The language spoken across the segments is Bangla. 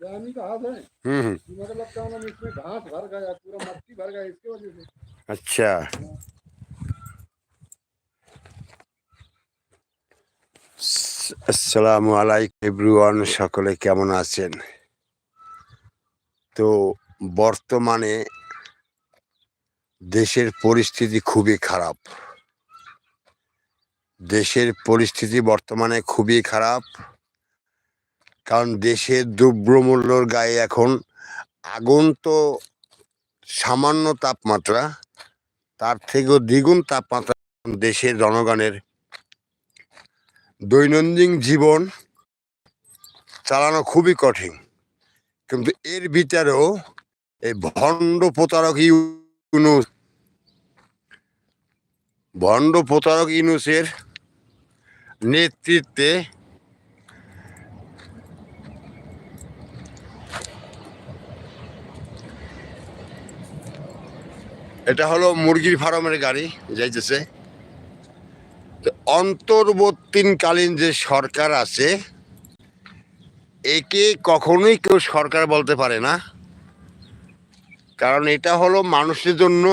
ग्रामीण घास है हम्म हम्म, मतलब क्या नाम इसमें घास भर गया पूरा मट्टी भर गया इसकी वजह से अच्छा স- আসসালামু আলাইকুম এভরিওয়ান সকলে কেমন আছেন তো বর্তমানে দেশের পরিস্থিতি খুবই খারাপ দেশের পরিস্থিতি বর্তমানে খুবই খারাপ কারণ দেশের দ্রব্যমূল্যর গায়ে এখন আগুন তো সামান্য তাপমাত্রা, তার থেকেও দ্বিগুণ তাপমাত্রা দেশের জনগণের দৈনন্দিন জীবন চালানো খুবই কঠিন। কিন্তু এর ভিতরেও এই ভণ্ড প্রতারক ইউনুস, ভণ্ড প্রতারক ইউনুসের নেতৃত্বে এটা হলো মুরগির ফার্মের গাড়ি, যাইতেছে। অন্তর্বর্তীকালীন যে সরকার আছে, একে কখনোই কেউ সরকার বলতে পারে না। কারণ এটা হলো মানুষের জন্য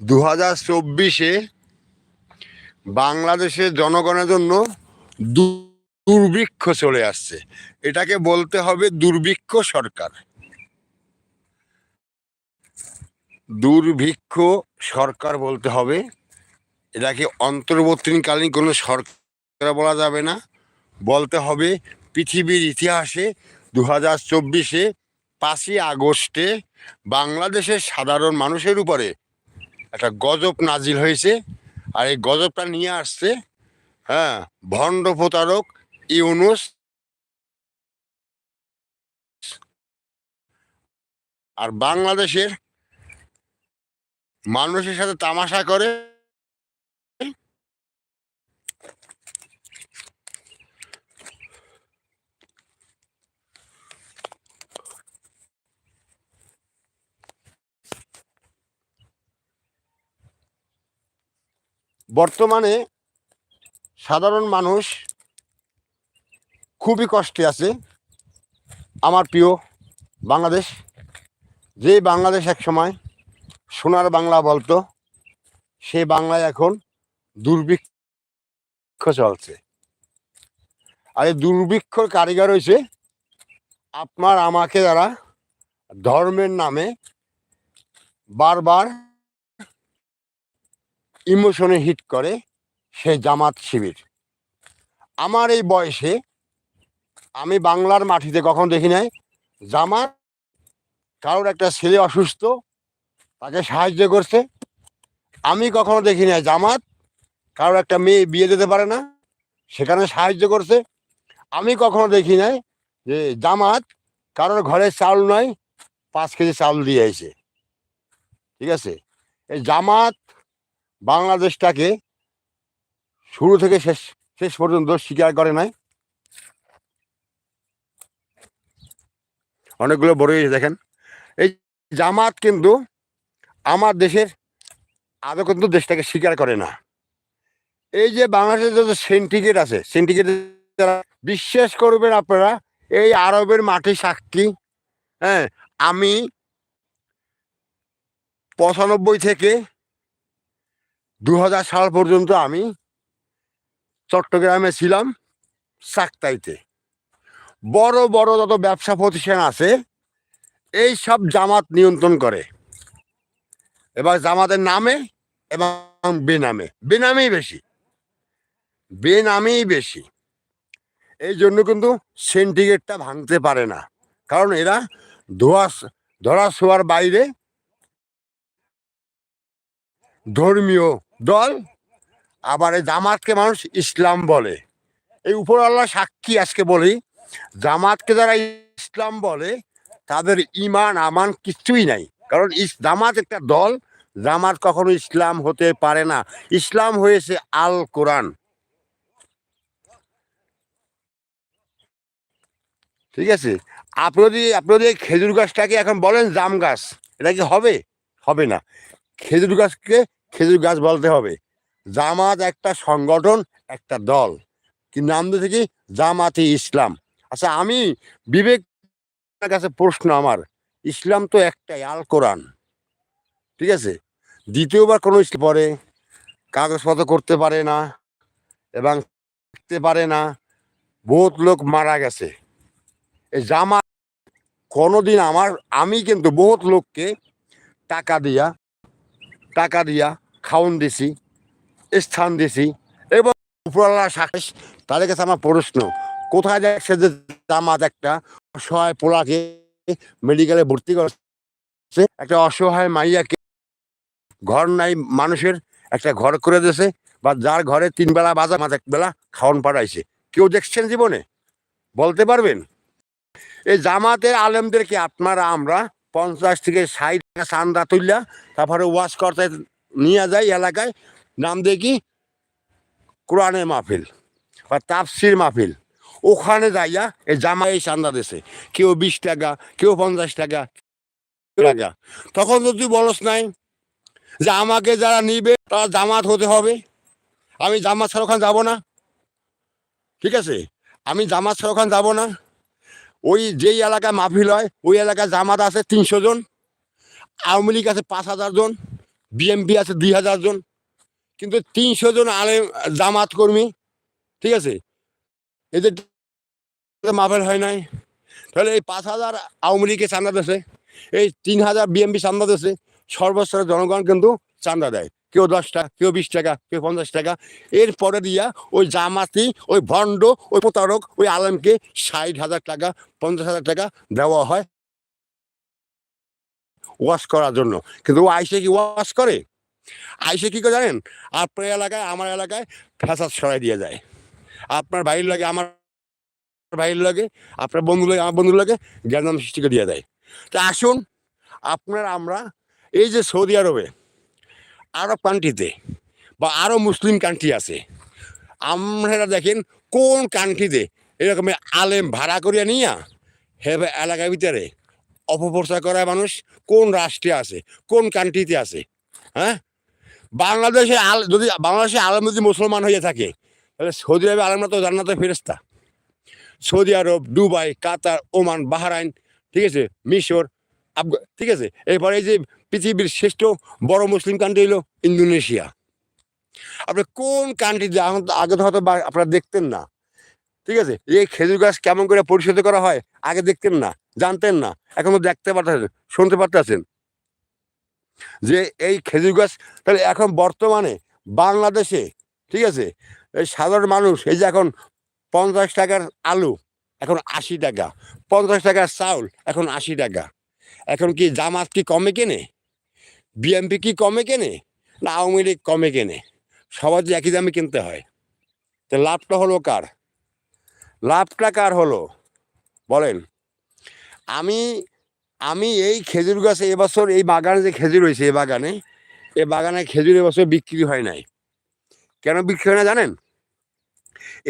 দু হাজার চব্বিশে বাংলাদেশের জনগণের জন্য দুর্ভিক্ষ চলে আসছে। এটাকে বলতে হবে দুর্ভিক্ষ সরকার। দুর্ভিক্ষ সরকার বলতে হবে। এটাকে অন্তর্বর্তীকালীন কোনো সরকার বলা যাবে না। বলতে হবে পৃথিবীর ইতিহাসে দু হাজার চব্বিশে পাঁচই আগস্টে বাংলাদেশের সাধারণ মানুষের উপরে একটা গজব নাজিল হয়েছে। আর এই গজবটা নিয়ে আসছে হ্যাঁ ভণ্ড প্রতারক ইউনুস। আর বাংলাদেশের মানুষের সাথে তামাশা করে। বর্তমানে সাধারণ মানুষ খুবই কষ্টে আছে। আমার প্রিয় বাংলাদেশ যে বাংলাদেশ এক সময় সোনার বাংলা বলতো, সে বাংলায় এখন দুর্ভিক্ষ চলছে। আর এই দুর্ভিক্ষর কারিগর হয়েছে আপনার আমাকে যারা ধর্মের নামে বারবার ইমোশনে হিট করে সে জামাত শিবির। আমার এই বয়সে আমি বাংলার মাটিতে কখন দেখি নাই, জামাত কারোর একটা ছেলে অসুস্থ তাকে সাহায্য করছে। আমি কখনো দেখি নাই, জামাত কারোর একটা মেয়ে বিয়ে দিতে পারে না, সেখানে সাহায্য করছে। আমি কখনো দেখি নাই যে জামাত কারোর ঘরে চাল নয়, পাঁচ কেজি চাল দিয়ে আইছে। ঠিক আছে? এই জামাত বাংলাদেশটাকে শুরু থেকে শেষ শেষ পর্যন্ত স্বীকার করে নাই। অনেকগুলো বড় দেখেন। এই জামাত কিন্তু আমার দেশের আদৌ কিন্তু দেশটাকে স্বীকার করে না। এই যে বাংলাদেশের যে সেন্টিগ্রেড আছে সেন্টিগ্রেড বিশ্বাস করবেন আপনারা, এই আরবের মাটি সাক্ষী হ্যাঁ আমি পঁচানব্বই থেকে দু হাজার সাল পর্যন্ত আমি চট্টগ্রামে ছিলাম সাকতাইতে। বড় বড় যত ব্যবসা প্রতিষ্ঠান আছে, এই সব জামাত নিয়ন্ত্রণ করে। এবার জামাতের নামে এবং বেনামে, বেনামেই বেশি বেনামেই বেশি। এই জন্য কিন্তু সেন্টিগ্রেডটা ভাঙতে পারে না। কারণ এরা ধোয়া, ধরা শোয়ার বাইরে ধর্মীয় দল, আবার এই জামাতকে মানুষ ইসলাম বলে। এই উপর আল্লাহ সাক্ষী আজকে বলি, জামাতকে যারা ইসলাম বলে, তাদের ইমান আমান কিছুই নাই। কারণ জামাত একটা দল, জামাত কখনো ইসলাম হতে পারে না। ইসলাম হয়েছে আল কোরআন। ঠিক আছে? আপনি যদি আপনি যদি এই খেজুর গাছটাকে এখন বলেন জাম গাছ, এটা কি হবে? হবে না। খেজুর গাছকে খেজুর গাছ বলতে হবে। জামাত একটা সংগঠন, একটা দল। কি নাম দিয়েছে কি? জামাতি ইসলাম। আচ্ছা আমি বিবেক কাছে প্রশ্ন আমার। ইসলাম তো একটাই, আল কোরআন। ঠিক আছে? দ্বিতীয়বার কোনো পরে, কাগজপত্র করতে পারে না, এবং থাকতে পারে না, বহুত লোক মারা গেছে। এই জামা কোনোদিন আমার, আমি কিন্তু বহুত লোককে টাকা দিয়া টাকা দিয়া খাওন দিছি, স্থান দিছি, এবং উপরওয়ালা সাক্ষী তাদের কাছে আমার প্রশ্ন, কোথায় দেখছে যে জামাত একটা সহায় পোলাকে মেডিকেলে ভর্তি করছে। একটা অসহায় মাইয়াকে ঘর নাই, মানুষের একটা ঘর করে দিয়েছে বা যার ঘরে তিন বেলা বাজার, মাঝে বেলা খাওয়ান পাঠাইছে। কেউ দেখছেন জীবনে? বলতে পারবেন? এই জামাতের আলেমদেরকে আপনারা আমরা পঞ্চাশ থেকে ষাট টাকা চান্দা তুললা তারপরে ওয়াশ করতে নিয়ে যাই এলাকায়? নাম দেখি কি কোরআনের মাহফিল বা তাপসির মাহফিল। ওখানে যাইয়া এই জামা এই চান্দা দিছে। কেউ বিশ টাকা, কেউ পঞ্চাশ টাকা টাকা। তখন তো তুই বলস নাই যে আমাকে যারা নিবে তারা জামাত হতে হবে। আমি জামাত ছাড়া ওখানে যাব না। ঠিক আছে? আমি জামাত ছাড়া ওখানে যাব না। ওই যেই এলাকায় মাহফিল হয়, ওই এলাকায় জামাত আছে তিনশো জন। আওয়ামী লীগ আছে পাঁচ হাজার জন বিএমপি আছে দুই হাজার জন। কিন্তু তিনশো জন আলে জামাত কর্মী। ঠিক আছে? এদের মাফের হয় নাই। তাহলে এই পাঁচ হাজার আওয়ামী লীগকে চান্দা দিয়েছে এই তিন হাজার বিএমপি চান্দা দিয়েছে সর্বস্তরের জনগণ কিন্তু চান্দা দেয়। কেউ দশ টাকা, কেউ বিশ টাকা, কেউ পঞ্চাশ টাকা। এরপরে দিয়া ওই জামাতি, ওই ভণ্ড, ওই প্রতারক, ওই আলমকে ষাট হাজার টাকা, পঞ্চাশ হাজার টাকা দেওয়া হয় ওয়াশ করার জন্য। কিন্তু ও আইসে কি ওয়াশ করে? আইসে কি করে জানেন? আপনার এলাকায়, আমার এলাকায় ফ্যাসাদ সরাই দিয়ে যায়। আপনার ভাইয়ের লাগে, আমার ভাইয়ের লাগে, আপনার বন্ধু লাগে, আমার বন্ধুর লাগে জ্ঞান সৃষ্টি করে দিয়ে দেয়। তা আসুন, আপনার, আমরা, এই যে সৌদি আরবে আরব কান্ট্রিতে বা আরও মুসলিম কান্ট্রি আছে, আপনারা দেখেন কোন কান্ট্রিতে এরকম আলেম ভাড়া করিয়া নিয়া হেবে এলাকার ভিতরে অপপ্রচার করা মানুষ কোন রাষ্ট্রে আছে, কোন কান্ট্রিতে আছে হ্যাঁ? বাংলাদেশে আল, যদি, বাংলাদেশে আলেম যদি মুসলমান হয়ে থাকে তাহলে সৌদি আরবে আলেমরা তো জান্নাতে ফেরেস্তা Saudi Arab, Dubai, Qatar, Oman, Bahrain, ঠিক আছে, মিশর, আফগা, ঠিক আছে, এরপরে এই যে পৃথিবীর শ্রেষ্ঠ বড় মুসলিম কান্ট্রি হলো ইন্দোনেশিয়া। আপনি কোন কান্ট্রিতে এখন আগে তো হয়তো আপনারা দেখতেন না। ঠিক আছে, এই খেজুর গাছ কেমন করে পরিশোধ করা হয়, আগে দেখতেন না, জানতেন না, এখন তো দেখতে পারতেছেন, শুনতে পারতেছেন। যে এই খেজুর গাছ, তাহলে এখন বর্তমানে বাংলাদেশে, ঠিক আছে এই সাধারণ মানুষ, এই যে এখন পঞ্চাশ টাকার আলু, এখন আশি টাকা। পঞ্চাশ টাকার চাউল, এখন আশি টাকা। এখন কি জামাত কি কমে কেনে? বিএমপি কি কমে কেনে? না আওয়ামী লীগ কমে কেনে? সবার যে একই দামে কিনতে হয়। তো লাভটা হলো কার? লাভটা কার হলো? বলেন। আমি আমি এই খেজুর গাছে এবছর, এই বাগানে যে খেজুর হয়েছে এই বাগানে এই বাগানে খেজুর এবছর বিক্রি হয় নাই। কেন বিক্রি হয় না জানেন?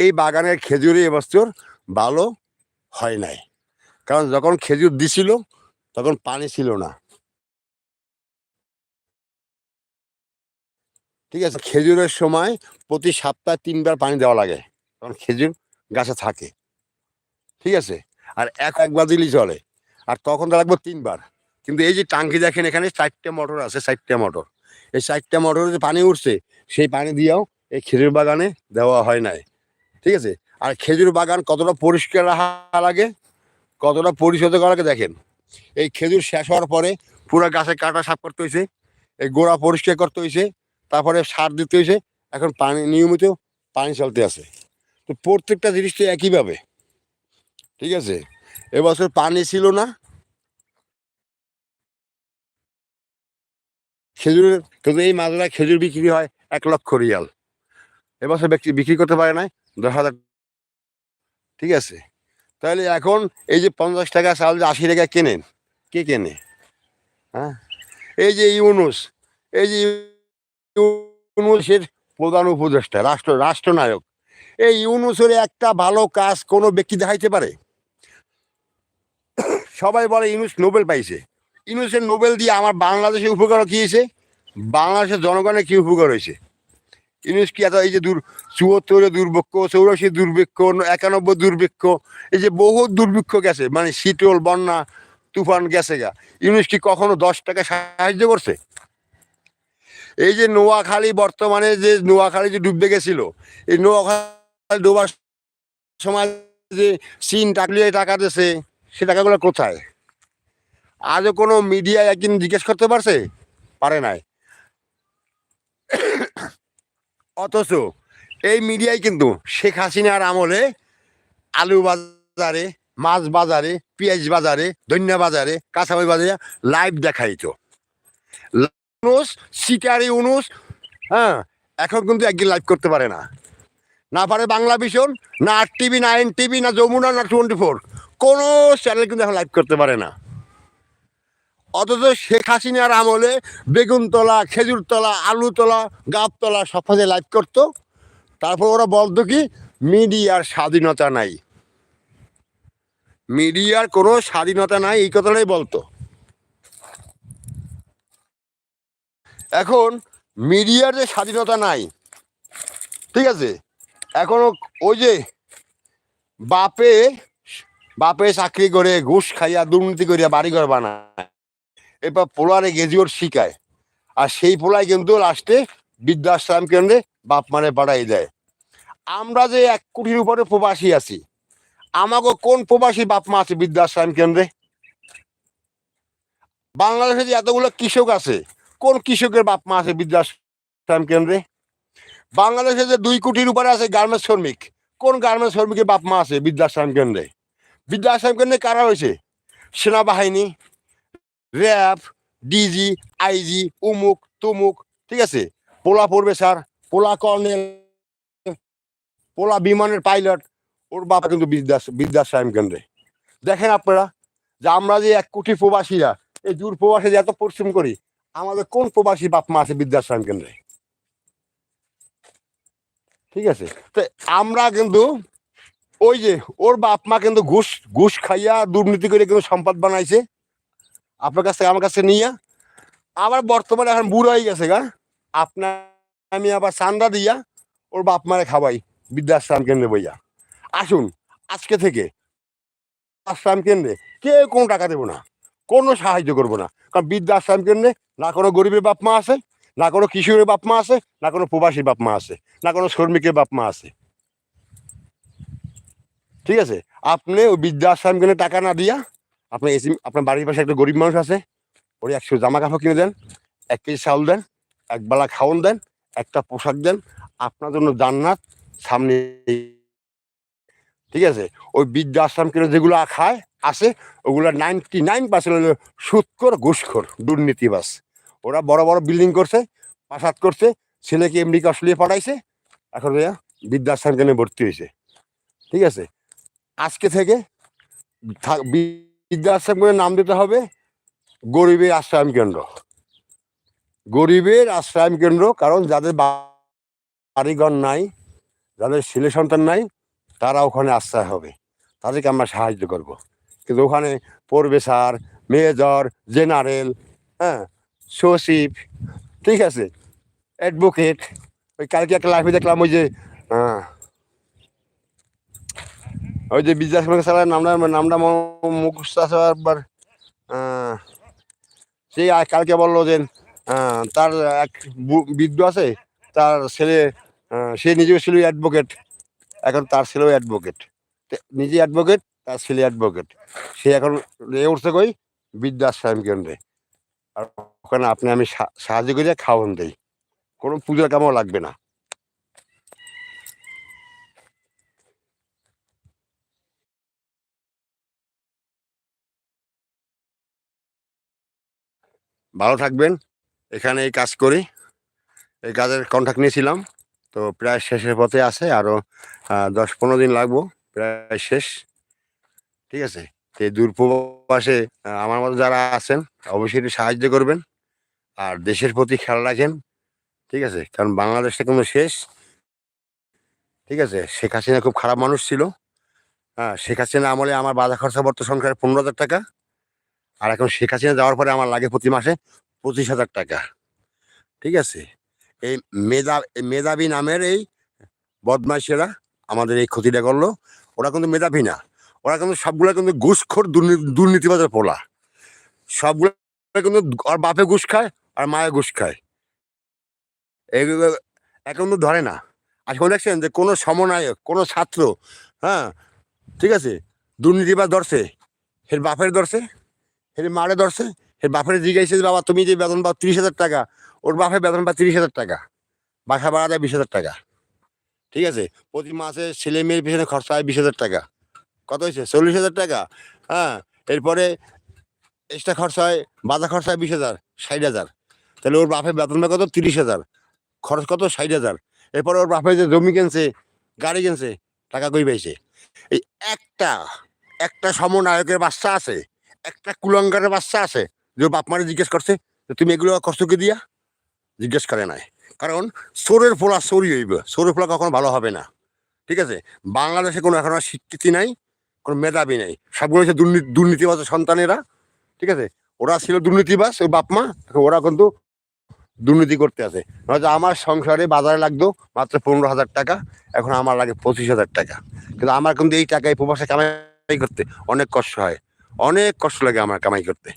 এই বাগানের খেজুরে এবছর ভালো হয় নাই। কারণ যখন খেজুর দিছিল, তখন পানি ছিল না। ঠিক আছে, খেজুরের সময় প্রতি সপ্তাহে তিনবার পানি দেওয়া লাগে কারণ খেজুর গাছে থাকে। ঠিক আছে, আর এক একবার দিলেই চলে, আর তখন তো লাগবে তিনবার। কিন্তু এই যে টাঙ্কি দেখেন এখানে, চারটে মোটর আছে, চারটে মোটর। এই চারটে মোটরে যে পানি উঠছে, সেই পানি দিয়েও এই খেজুর বাগানে দেওয়া হয় নাই। ঠিক আছে? আর খেজুর বাগান কতটা পরিষ্কার রাখা লাগে, কতটা পরিশোধ করা লাগে দেখেন। এই খেজুর শেষ হওয়ার পরে পুরো গাছে কাটা সাফ করতে হয়েছে, এই গোড়া পরিষ্কার করতে হয়েছে, তারপরে সার দিতে হয়েছে, এখন পানি নিয়মিত পানি চলতে আছে। তো প্রত্যেকটা জিনিস তো একইভাবে, ঠিক আছে? এবছর পানি ছিল না। খেজুরের, কিন্তু এই মাছরা খেজুর বিক্রি হয় এক লক্ষ রিয়াল। এবছর বিক্রি করতে পারে নাই দশ হাজার ঠিক আছে। তাহলে এখন এই যে পঞ্চাশ টাকা চাল যে আশি টাকা কেনেন? কে কেনে? হ্যাঁ? এই যে ইউনুস, এই যে ইউনুসের প্রধান উপদেষ্টা, রাষ্ট্র, রাষ্ট্রনায়ক, এই ইউনুসের একটা ভালো কাজ কোনো ব্যক্তি দেখাইতে পারে? সবাই বলে ইউনুস নোবেল পাইছে। ইউনুসের নোবেল দিয়ে আমার বাংলাদেশের উপকার কি হয়েছে? বাংলাদেশের জনগণের কি উপকার হয়েছে? ইউনুস কি এত এই যে দূর চুয়াত্তরে দুর্ভিক্ষ, চৌরাশি দুর্ভিক্ষ, একানব্বই দুর্ভিক্ষ, এই যে বহু দুর্ভিক্ষ গেছে। মানে শীতল, বন্যা, তুফান গেছে গা। ইউনুস কি কখনো দশ টাকা সাহায্য করছে? এই যে নোয়াখালী বর্তমানে যে নোয়াখালী যে ডুববে গেছিল, এই নোয়াখালী ডোবার সময় যে চীন টাকলিয়ে টাকা দিয়েছে সে টাকাগুলো কোথায়? আজও কোনো মিডিয়ায় একদিন জিজ্ঞেস করতে পারছে? পারে নাই। অথচ এই মিডিয়ায় কিন্তু শেখ হাসিনার আমলে আলু বাজারে, মাছ বাজারে, পেঁয়াজ বাজারে, ধনিয়া বাজারে কাঁচামাল বাজারে লাইভ দেখাইতো। সিটারি উনুস হ্যাঁ এখন কিন্তু একদিন লাইভ করতে পারে না। না পারে বাংলা ভিশন, না আর টিভি, না এন টিভি না যমুনা, না টোয়েন্টি ফোর। কোনো চ্যানেল কিন্তু এখন লাইভ করতে পারে না। অথচ শেখ হাসিনার আমলে বেগুনতলা খেজুরতলা আলুতলা গাবতলা সব ফাঁসে লাইভ করতো। তারপর ওরা বলতো কি, মিডিয়ার স্বাধীনতা নাই। মিডিয়ার কোনো স্বাধীনতা নাই, এই কথাটাই বলতো। এখন মিডিয়ার যে স্বাধীনতা নাই, ঠিক আছে? এখনও ওই যে বাপে বাপে চাকরি করে, ঘুষ খাইয়া, দুর্নীতি করিয়া বাড়িঘর বানায়। এবার পোলারে গেজিওর শিখায়। আর সেই পোলায় কিন্তু লাস্টে বৃদ্ধাশ্রম কেন্দ্রে বাপ মানে বাড়াই দেয়। আমরা যে এক কোটির উপরে প্রবাসী আছি আমাকে কোন প্রবাসী বাপ মা আছে বৃদ্ধাশ্রম কেন্দ্রে? বাংলাদেশে যে এতগুলো কৃষক আছে, কোন কৃষকের বাপ মা আছে বৃদ্ধাশ্রম কেন্দ্রে? বাংলাদেশে যে দুই কোটির উপরে আছে গার্মেন্টস শ্রমিক, কোন গার্মেন্টস শ্রমিকের বাপ মা আছে বৃদ্ধাশ্রম কেন্দ্রে? বৃদ্ধাশ্রম কেন্দ্রে কারা হয়েছে সেনাবাহিনী র্যাব, ডিজি, আইজি, উমুক, তুমুক, ঠিক আছে? পোলা পড়বে, স্যার। পোলা কর্নেল, পোলা বিমানের পাইলট। ওর বাপ কিন্তু বিদ্যাস বৃদ্ধাশ্রম কেন্দ্রে। দেখেন আপনারা, যে আমরা যে এক কোটি প্রবাসীরা, এই দূর প্রবাসী যে এত পরিশ্রম করি, আমাদের কোন প্রবাসী বাপ মা আছে বৃদ্ধাশ্রম কেন্দ্রে? ঠিক আছে? তো আমরা কিন্তু ওই যে, ওর বাপ মা কিন্তু ঘুষ ঘুষ খাইয়া দুর্নীতি করে কিন্তু সম্পদ বানাইছে। আপনার কাছ থেকে আমার কাছে নিয়ে, আবার বর্তমানে এখন বুড়ো হয়ে গেছে গা। আপনার আমি আবার চান্দা দিয়া ওর বাপ মারে খাওয়াই, বৃদ্ধাশ্রম কেন্দ্রে বইয়া। আসুন, আজকে থেকে আশ্রম কেন্দ্রে কেউ কোনো টাকা দেবো না, কোনো সাহায্য করব না। কারণ বৃদ্ধাশ্রম কেন্দ্রে না কোনো গরিবের বাপ মা আছে, না কোনো কিশোরের বাপ মা আছে, না কোনো প্রবাসীর বাপ মা আছে, না কোনো শ্রমিকের বাপ মা আছে। ঠিক আছে? আপনি ওই বৃদ্ধাশ্রম কেন্দ্রে টাকা না দিয়া আপনি এসি, আপনার বাড়ির পাশে একটা গরিব মানুষ আছে, ওরে একশো জামা কাপড় কিনে দেন, এক কেজি চাউল দেন, এক বেলা খাওয়ান দেন, একটা পোশাক দেন, আপনার জন্য জান্নাত সামনে। ঠিক আছে? ওই বৃদ্ধাশ্রম কেন্দ্রে যেগুলো খায়, আসে, ওগুলো নাইনটি নাইন পার্সেন্ট সুৎকর ঘুষখোর দুর্নীতিবাস ওরা বড় বড় বিল্ডিং করছে প্রাসাদ করছে, ছেলেকে আমেরিকা অস্ট্রেলিয়া পাঠাইছে, এখন বৃদ্ধাশ্রম কেন্দ্রে ভর্তি হয়েছে। ঠিক আছে? আজকে থেকে থাক- বৃদ্ধাশ্রম কেন্দ্রের নাম দিতে হবে গরিবের আশ্রয়ন কেন্দ্র। গরিবের আশ্রয়ন কেন্দ্র কারণ যাদের বাড়িঘর নাই যাদের ছেলে সন্তান নাই তারা ওখানে আশ্রয় হবে। তাদেরকে আমরা সাহায্য করব। কিন্তু ওখানে পড়বে স্যার মেজর জেনারেল হ্যাঁ সচিব ঠিক আছে অ্যাডভোকেট ওই কালকে একটা লাইফে দেখলাম ওই যে আহ, ওই যে বিদ্যাস স্যারের নামটা নামটা মুখস্থ আছে একবার। সেই কালকে বলল যে তার এক বৃদ্ধ আছে, তার ছেলে সে নিজেও ছিল অ্যাডভোকেট এখন তার ছেলেও অ্যাডভোকেট নিজে অ্যাডভোকেট তার ছেলে অ্যাডভোকেট সে এখন এ উঠছে কই? বৃদ্ধাশ্রম কেন্দ্রে। আর ওখানে আপনি আমি সাহায্য করে খাওয়ান দেই। কোনো পুজোর কামও লাগবে না। ভালো থাকবেন। এখানে এই কাজ করি। এই কাজের কন্ট্যাক্ট নিয়েছিলাম। তো প্রায় শেষের পথে আছে। আরও দশ পনেরো দিন লাগবো। প্রায় শেষ। ঠিক আছে? এই দূরপ্রবাসে আমার মতো যারা আছেন, অবশ্যই একটু সাহায্য করবেন। আর দেশের প্রতি খেয়াল রাখেন। ঠিক আছে? কারণ বাংলাদেশটা কিন্তু শেষ। ঠিক আছে? শেখ হাসিনা খুব খারাপ মানুষ ছিল। হ্যাঁ? শেখ হাসিনা আমলে আমার বাধা খরচা বর্ত পনেরো হাজার টাকা। আর এখন শেখ হাসিনা যাওয়ার পরে আমার লাগে প্রতি মাসে পঁচিশ হাজার টাকা। ঠিক আছে? এই মেধা মেধাবী নামের এই বদমাইশেরা আমাদের এই ক্ষতিটা করল। ওরা কিন্তু মেধাবী না। ওরা কিন্তু সবগুলো কিন্তু ঘুষখোর দুর্নীতি, দুর্নীতিবাজের পোলা। সবগুলো কিন্তু আর বাপে ঘুষ খায়, আর মায়ে ঘুষ খায়। এগুলো এখন তো ধরে না। আজকে দেখছেন যে কোনো সমন্বয়ক কোনো ছাত্র হ্যাঁ ঠিক আছে? দুর্নীতিবাজ ধরছে এর বাপের ধরছে। এর মারে ধরছে এর বাপের জিজ্ঞাসা বাবা, তুমি যে বেতন পাও তিরিশ হাজার টাকা, ওর বাপের বেতন পাও তিরিশ হাজার টাকা, বাসা ভাড়া দেয় বিশ হাজার টাকা। ঠিক আছে? প্রতি মাসে ছেলে মেয়ের পিছনে খরচা হয় বিশ হাজার টাকা। কত হয়েছে? চল্লিশ হাজার টাকা হ্যাঁ? এরপরে এক্সট্রা খরচা হয়, বাজার খরচা হয় বিশ হাজার, ষাট হাজার। তাহলে ওর বাপের বেতন কত? তিরিশ হাজার। খরচ কত? ষাট হাজার। এরপরে ওর বাপের যে জমি কিনছে, গাড়ি কিনছে, টাকা কই পাইছে? এই একটা একটা সমনায়কের বাচ্চা আছে একটা কুলঙ্গারের বাচ্চা আছে, যে বাপ মারে জিজ্ঞেস করছে যে তুমি এগুলো কষ্টকে দিয়া? জিজ্ঞেস করে নাই। কারণ সোরের ফোলা চোরই হইব সোরের ফোলা কখনো ভালো হবে না। ঠিক আছে? বাংলাদেশে কোনো এখন স্বীকৃতি নাই, কোনো মেধাবী নাই। সবগুলো হচ্ছে দুর্নীতি দুর্নীতিবাজের সন্তানেরা। ঠিক আছে? ওরা ছিল দুর্নীতিবাজ, ওই বাপ মা ওরা কিন্তু দুর্নীতি করতে আছে। নয়তো আমার সংসারে বাজারে লাগতো মাত্র পনেরো হাজার টাকা, এখন আমার লাগে পঁচিশ হাজার টাকা। কিন্তু আমার কিন্তু এই টাকা এই প্রবাসে কামাই করতে অনেক কষ্ট হয়। অনেক কষ্ট লাগে আমার কামাই করতে।